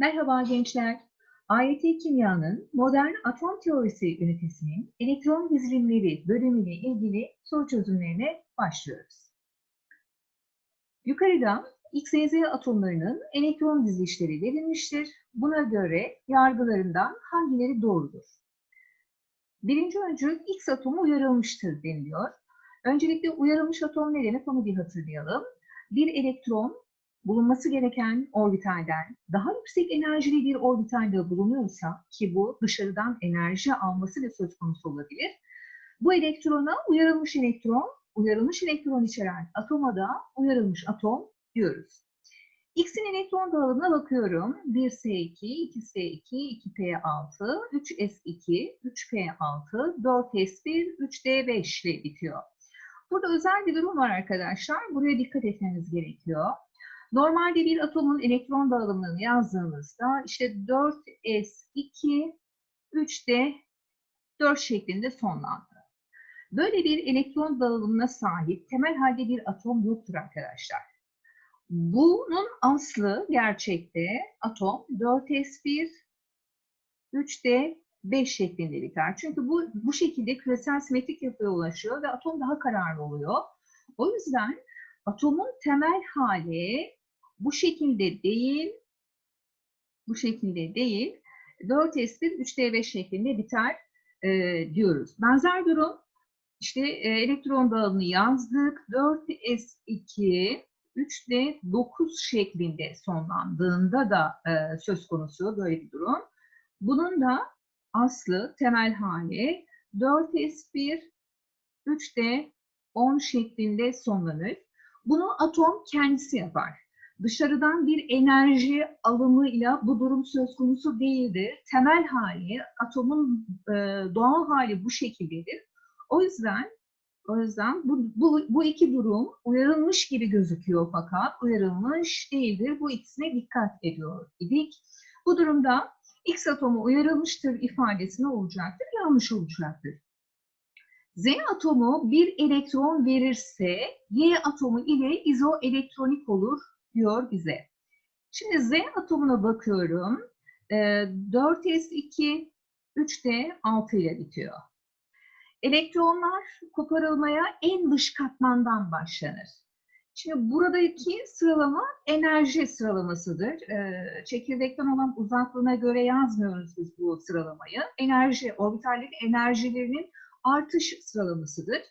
Merhaba gençler. AYT Kimya'nın modern atom teorisi ünitesinin elektron dizilimleri bölümüyle ilgili soru çözümlerine başlıyoruz. Yukarıda X, Y, Z atomlarının elektron dizilişleri verilmiştir. Buna göre yargılarından hangileri doğrudur? Birinci öncül X atomu uyarılmıştır deniliyor. Öncelikle uyarılmış atom ne demek onu bir hatırlayalım. Bir elektron bulunması gereken orbitalden daha yüksek enerjili bir orbitalde bulunuyorsa ki bu dışarıdan enerji alması da söz konusu olabilir. Bu elektrona uyarılmış elektron, uyarılmış elektron içeren atoma da uyarılmış atom diyoruz. X'in elektron dağılımına bakıyorum. 1S2, 2S2, 2P6, 3S2, 3P6, 4S1, 3D5 ile bitiyor. Burada özel bir durum var arkadaşlar. Buraya dikkat etmeniz gerekiyor. Normalde bir atomun elektron dağılımını yazdığımızda işte 4s2 3d 4 şeklinde sonlandı. Böyle bir elektron dağılımına sahip temel halde bir atom yoktur arkadaşlar. Bunun aslı gerçekte atom 4s1 3d 5 şeklinde biter. Çünkü bu bu şekilde küresel simetrik yapıya ulaşıyor ve atom daha kararlı oluyor. O yüzden atomun temel hali bu şekilde değil, bu şekilde değil, 4S1 3D5 şeklinde biter e, diyoruz. Benzer durum işte e, elektron dağılımını yazdık. 4S2 3D9 şeklinde sonlandığında da e, söz konusu böyle bir durum. Bunun da aslı, temel hali 4S1 3D10 şeklinde sonlanır. Bunu atom kendisi yapar dışarıdan bir enerji alımıyla bu durum söz konusu değildir. Temel hali, atomun e, doğal hali bu şekildedir. O yüzden o yüzden bu, bu, bu iki durum uyarılmış gibi gözüküyor fakat uyarılmış değildir. Bu ikisine dikkat ediyor idik. Bu durumda X atomu uyarılmıştır ifadesi ne olacaktır? Yanlış olacaktır. Z atomu bir elektron verirse Y atomu ile izoelektronik olur diyor bize. Şimdi Z atomuna bakıyorum. 4s2, ee, 3d 6 ile bitiyor. Elektronlar koparılmaya en dış katmandan başlanır. Şimdi buradaki sıralama enerji sıralamasıdır. Ee, çekirdekten olan uzaklığına göre yazmıyoruz biz bu sıralamayı. Enerji, orbitallerin enerjilerinin artış sıralamasıdır.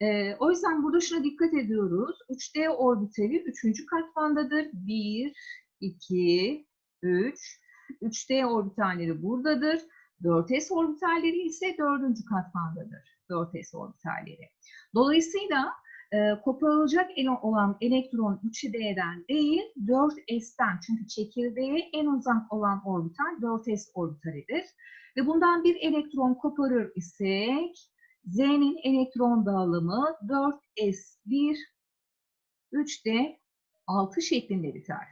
E, o yüzden burada şuna dikkat ediyoruz. 3D orbitali 3. katmandadır. 1, 2, 3. 3D orbitalleri buradadır. 4S orbitalleri ise 4. katmandadır. 4S orbitalleri. Dolayısıyla e, koparılacak olan elektron 3D'den değil 4S'ten. Çünkü çekirdeğe en uzak olan orbital 4S orbitalidir. Ve bundan bir elektron koparır isek Z'nin elektron dağılımı 4s1 3d 6 şeklinde biter.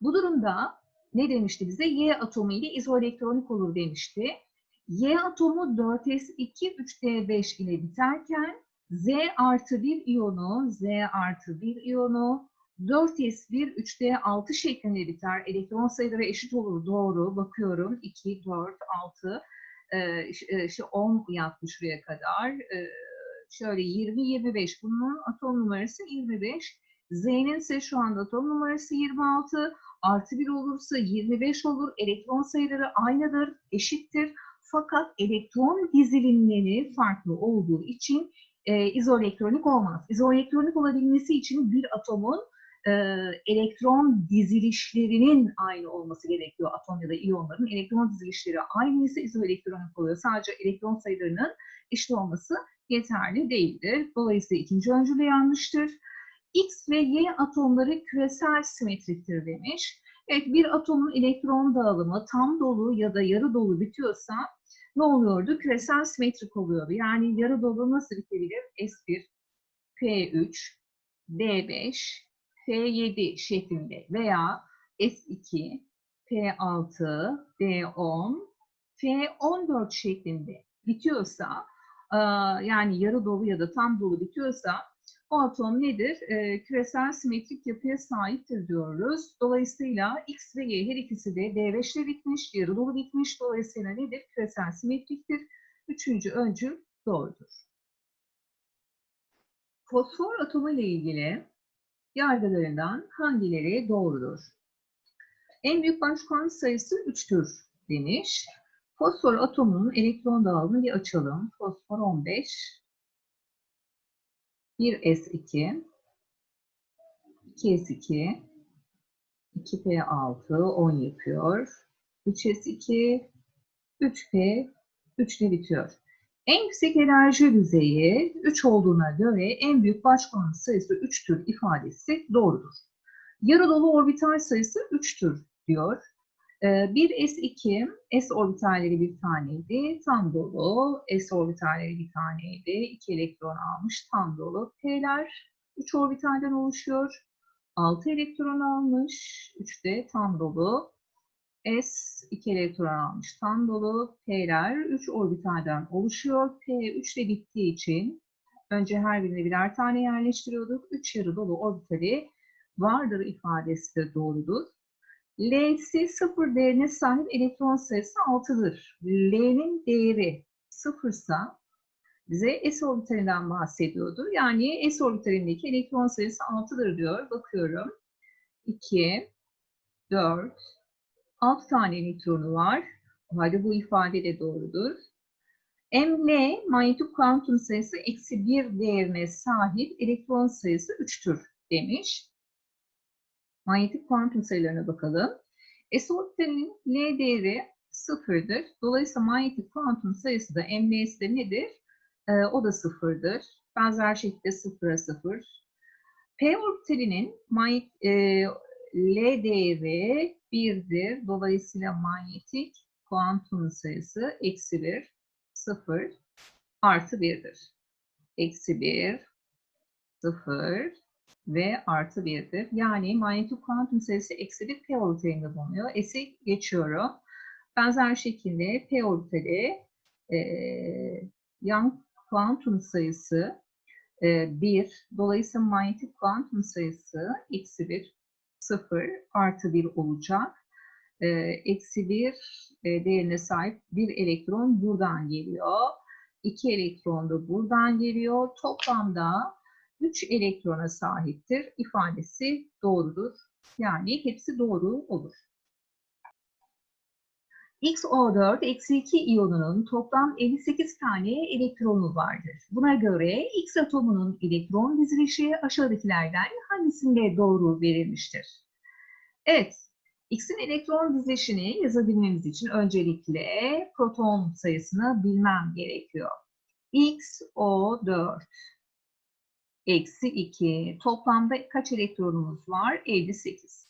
Bu durumda ne demişti bize? Y atomu ile izoelektronik olur demişti. Y atomu 4s2 3d5 ile biterken Z artı 1 iyonu, Z artı 1 iyonu 4s1 3d6 şeklinde biter. Elektron sayıları eşit olur. Doğru. Bakıyorum. 2, 4, 6 işte 10 yapmış şuraya kadar. Şöyle 20-25 bunun atom numarası 25. Z'nin ise şu anda atom numarası 26. Artı 1 olursa 25 olur. Elektron sayıları aynıdır, eşittir. Fakat elektron dizilimleri farklı olduğu için e, izoelektronik olmaz. İzoelektronik olabilmesi için bir atomun elektron dizilişlerinin aynı olması gerekiyor atom ya da iyonların. Elektron dizilişleri aynı ise izoelektronik oluyor. Sadece elektron sayılarının eşit olması yeterli değildir. Dolayısıyla ikinci öncülü yanlıştır. X ve Y atomları küresel simetriktir demiş. Evet bir atomun elektron dağılımı tam dolu ya da yarı dolu bitiyorsa ne oluyordu? Küresel simetrik oluyordu. Yani yarı dolu nasıl bitebilir? S1, P3, D5, F7 şeklinde veya S2, P6, D10, F14 şeklinde bitiyorsa yani yarı dolu ya da tam dolu bitiyorsa O atom nedir? Ee, küresel simetrik yapıya sahiptir diyoruz. Dolayısıyla X ve Y her ikisi de D5 ile bitmiş, yarı dolu bitmiş. Dolayısıyla nedir? Küresel simetriktir. Üçüncü öncül doğrudur. Fosfor atomu ile ilgili yargılarından hangileri doğrudur? En büyük başkan sayısı 3'tür demiş. Fosfor atomunun elektron dağılımını bir açalım. Fosfor 15, 1s2, 2s2, 2p6, 10 yapıyor. 3s2, 3p, 3 ile bitiyor. En yüksek enerji düzeyi 3 olduğuna göre en büyük başkanın sayısı 3'tür ifadesi doğrudur. Yarı dolu orbital sayısı 3'tür diyor. Ee, Bir S2, S orbitalleri bir taneydi, tam dolu. S orbitalleri bir taneydi, 2 elektron almış, tam dolu. P'ler 3 orbitalden oluşuyor. 6 elektron almış, 3 de tam dolu. S 2 elektron almış, tam dolu. P'ler 3 orbitalden oluşuyor. P 3 ile bittiği için önce her birine birer tane yerleştiriyorduk. 3 yarı dolu orbitali vardır ifadesi de doğrudur. L'si sıfır değerine sahip elektron sayısı 6'dır. L'nin değeri sıfırsa bize S orbitalinden bahsediyordu. Yani S orbitalindeki elektron sayısı 6'dır diyor. Bakıyorum. 2, 4, 6 tane elektronu var. O halde bu ifade de doğrudur. ML manyetik kuantum sayısı eksi 1 değerine sahip elektron sayısı 3'tür demiş. Manyetik kuantum sayılarına bakalım. S orbitalinin L değeri sıfırdır. Dolayısıyla manyetik kuantum sayısı da ML'si de nedir? Ee, o da sıfırdır. Benzer şekilde sıfıra sıfır. P orbitalinin manyet, e, L değeri 1'dir. Dolayısıyla manyetik kuantum sayısı eksi 1, 0, artı 1'dir. Eksi 1, 0, ve artı 1'dir. Yani manyetik kuantum sayısı eksi 1 p orbitalinde bulunuyor. S'i geçiyorum. Benzer şekilde p orbitali e, yan kuantum sayısı e, 1. Dolayısıyla manyetik kuantum sayısı eksi 1, 0, artı 1 olacak. E, eksi 1 e, değerine sahip bir elektron buradan geliyor. 2 elektron da buradan geliyor. Toplamda 3 elektrona sahiptir ifadesi doğrudur. Yani hepsi doğru olur. XO4 eksi 2 iyonunun toplam 58 tane elektronu vardır. Buna göre X atomunun elektron dizilişi aşağıdakilerden hangisinde doğru verilmiştir? Evet, X'in elektron dizilişini yazabilmemiz için öncelikle proton sayısını bilmem gerekiyor. XO4 eksi 2. Toplamda kaç elektronumuz var? 58.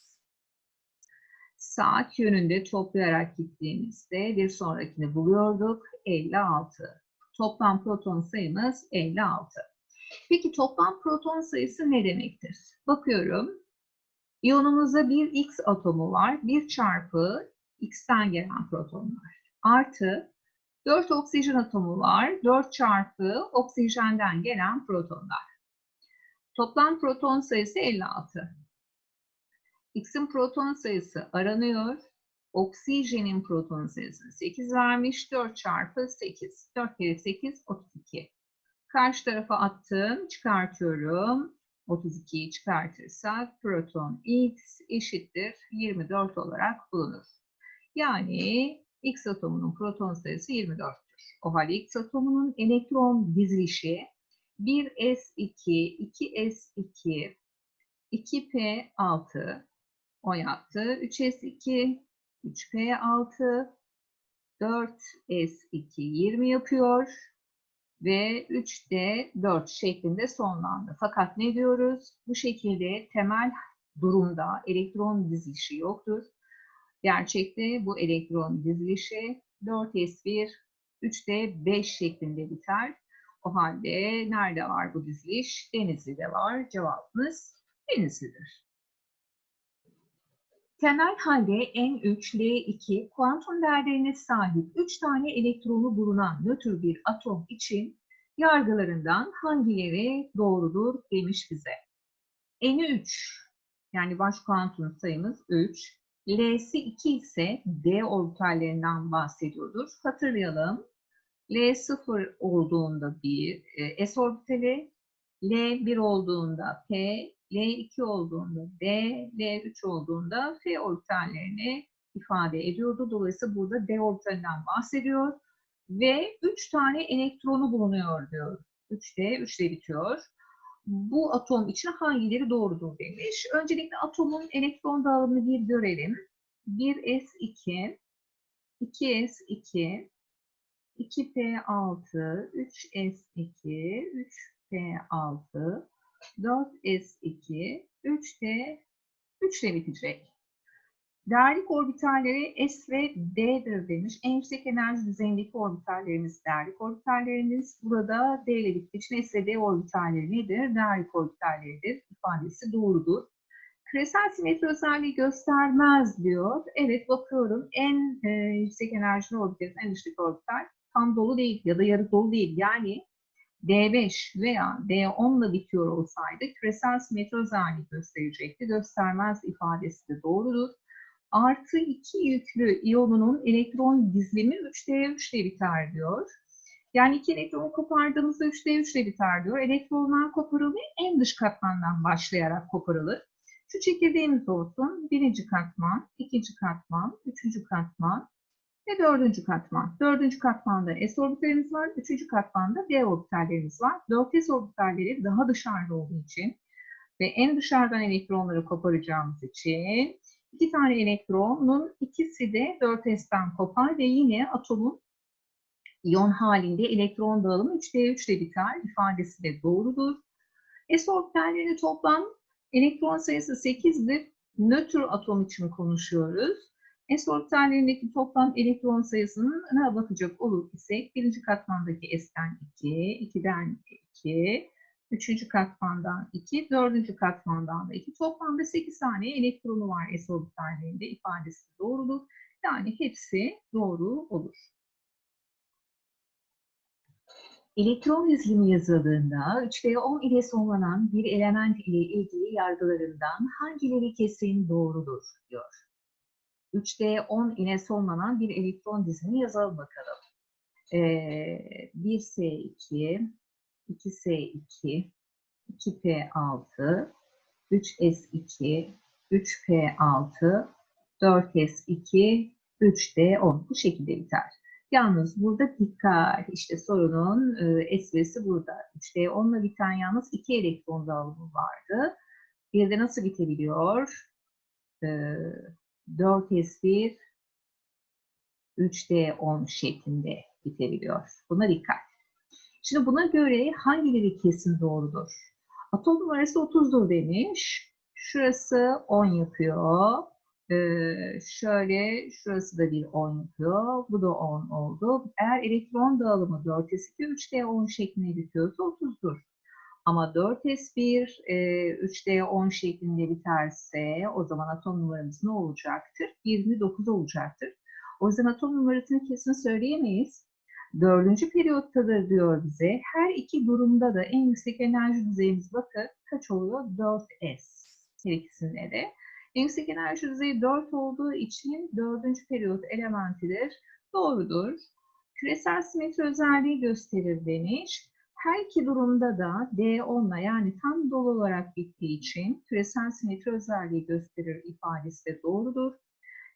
Saat yönünde toplayarak gittiğimizde bir sonrakini buluyorduk. 56. Toplam proton sayımız 56. Peki toplam proton sayısı ne demektir? Bakıyorum. İyonumuzda bir X atomu var. 1 çarpı X'ten gelen protonlar. Artı 4 oksijen atomu var. 4 çarpı oksijenden gelen protonlar. Toplam proton sayısı 56. X'in proton sayısı aranıyor. Oksijenin proton sayısını 8 vermiş. 4 çarpı 8. 4 kere 8, 32. Karşı tarafa attım. Çıkartıyorum. 32'yi çıkartırsak proton X eşittir 24 olarak bulunur. Yani X atomunun proton sayısı 24'tür. O halde X atomunun elektron dizilişi 1S2, 2S2, 2P6 o yaptı. 3S2, 3P6, 4S2 20 yapıyor ve 3D 4 şeklinde sonlandı. Fakat ne diyoruz? Bu şekilde temel durumda elektron dizilişi yoktur. Gerçekte bu elektron dizilişi 4S1, 3D 5 şeklinde biter. O halde nerede var bu diziliş? Denizli'de var. Cevabımız Denizli'dir. Temel halde N3, L2 kuantum değerlerine sahip 3 tane elektronu bulunan nötr bir atom için yargılarından hangileri doğrudur demiş bize. N'i 3 yani baş kuantum sayımız 3. L'si 2 ise D orbitallerinden bahsediyordur. Hatırlayalım. L 0 olduğunda 1 e, S orbitali, L 1 olduğunda P, L 2 olduğunda D, L 3 olduğunda F orbitallerini ifade ediyordu. Dolayısıyla burada D orbitalinden bahsediyor. Ve 3 tane elektronu bulunuyor diyor. 3D, 3D bitiyor. Bu atom için hangileri doğrudur demiş. Öncelikle atomun elektron dağılımını bir görelim. 1s2, 2s2, 2p6, 3s2, 3p6, 4s2, 3d, 3 ile bitecek. Değerlik orbitalleri S ve D'dir demiş. En yüksek enerji düzeyindeki orbitallerimiz değerlik orbitallerimiz. Burada D ile bittiği için S ve D orbitalleri nedir? Değerlik orbitalleridir. ifadesi doğrudur. Küresel simetri özelliği göstermez diyor. Evet bakıyorum en e, yüksek enerjili orbital, en düşük orbital tam dolu değil ya da yarı dolu değil. Yani D5 veya D10 ile bitiyor olsaydı küresel simetri özelliği gösterecekti. Göstermez ifadesi de doğrudur artı 2 yüklü iyonunun elektron dizilimi 3D3 ile biter diyor. Yani iki elektronu kopardığımızda 3D3 ile biter diyor. Elektronlar koparılır en dış katmandan başlayarak koparılır. Şu çekirdeğimiz olsun. Birinci katman, ikinci katman, üçüncü katman ve dördüncü katman. Dördüncü katmanda S orbitallerimiz var. Üçüncü katmanda D orbitallerimiz var. 4S orbitalleri daha dışarıda olduğu için ve en dışarıdan elektronları koparacağımız için İki tane elektronun ikisi de 4s'ten kopar ve yine atomun iyon halinde elektron dağılımı 3d3 ile biter ifadesi de doğrudur. S orbitalleri toplam elektron sayısı 8'dir. Nötr atom için konuşuyoruz. S orbitallerindeki toplam elektron sayısına bakacak olur isek birinci katmandaki S'ten 2, 2'den 2, Üçüncü katmandan 2, dördüncü katmandan da 2. Toplamda 8 tane elektronu var S orbitallerinde ifadesi doğrudur. Yani hepsi doğru olur. Elektron dizilimi yazıldığında 3D10 ile sonlanan bir element ile ilgili yargılarından hangileri kesin doğrudur diyor. 3D10 ile sonlanan bir elektron dizilimi yazalım bakalım. Ee, 1S2, 2S2, 2P6, 3S2, 3P6, 4S2, 3D10 bu şekilde biter. Yalnız burada dikkat, işte sorunun e, esprisi burada. 3D10 ile biten yalnız iki elektron dağılımı vardı. Bir de nasıl bitebiliyor? E, 4S1, 3D10 şeklinde bitebiliyor. Buna dikkat. Şimdi buna göre hangileri kesin doğrudur? Atom numarası 30'dur demiş. Şurası 10 yapıyor. Ee, şöyle şurası da bir 10 yapıyor. Bu da 10 oldu. Eğer elektron dağılımı 4s2 3d10 şeklinde bitiyorsa 30'dur. Ama 4s1 e, 3d10 şeklinde biterse o zaman atom numaramız ne olacaktır? 29 olacaktır. O yüzden atom numarasını kesin söyleyemeyiz. Dördüncü periyottadır diyor bize. Her iki durumda da en yüksek enerji düzeyimiz bakın kaç oluyor? 4S. Her ikisinde de. En yüksek enerji düzeyi 4 olduğu için dördüncü periyot elementidir. Doğrudur. Küresel simetri özelliği gösterir demiş. Her iki durumda da D10'la yani tam dolu olarak bittiği için küresel simetri özelliği gösterir ifadesi de doğrudur.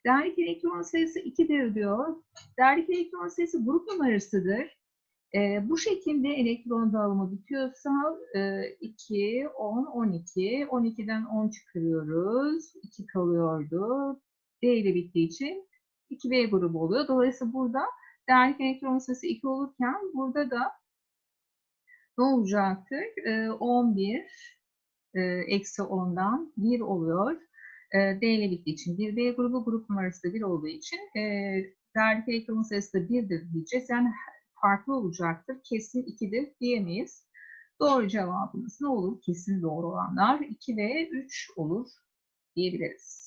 Değerlik elektron sayısı 2'dir diyor. Değerlik elektron sayısı grup numarasıdır. E, bu şekilde elektron dağılımı bitiyorsa e, 2, 10, 12. 12'den 10 çıkarıyoruz. 2 kalıyordu. D ile bittiği için 2B grubu oluyor. Dolayısıyla burada değerlik elektron sayısı 2 olurken burada da ne olacaktır? E, 11 e, eksi 10'dan 1 oluyor. D ile bittiği için 1B grubu grup numarası da 1 olduğu için e, değerlik elektron sayısı da 1'dir diyeceğiz. Yani farklı olacaktır. Kesin 2'dir diyemeyiz. Doğru cevabımız ne olur? Kesin doğru olanlar 2 ve 3 olur diyebiliriz.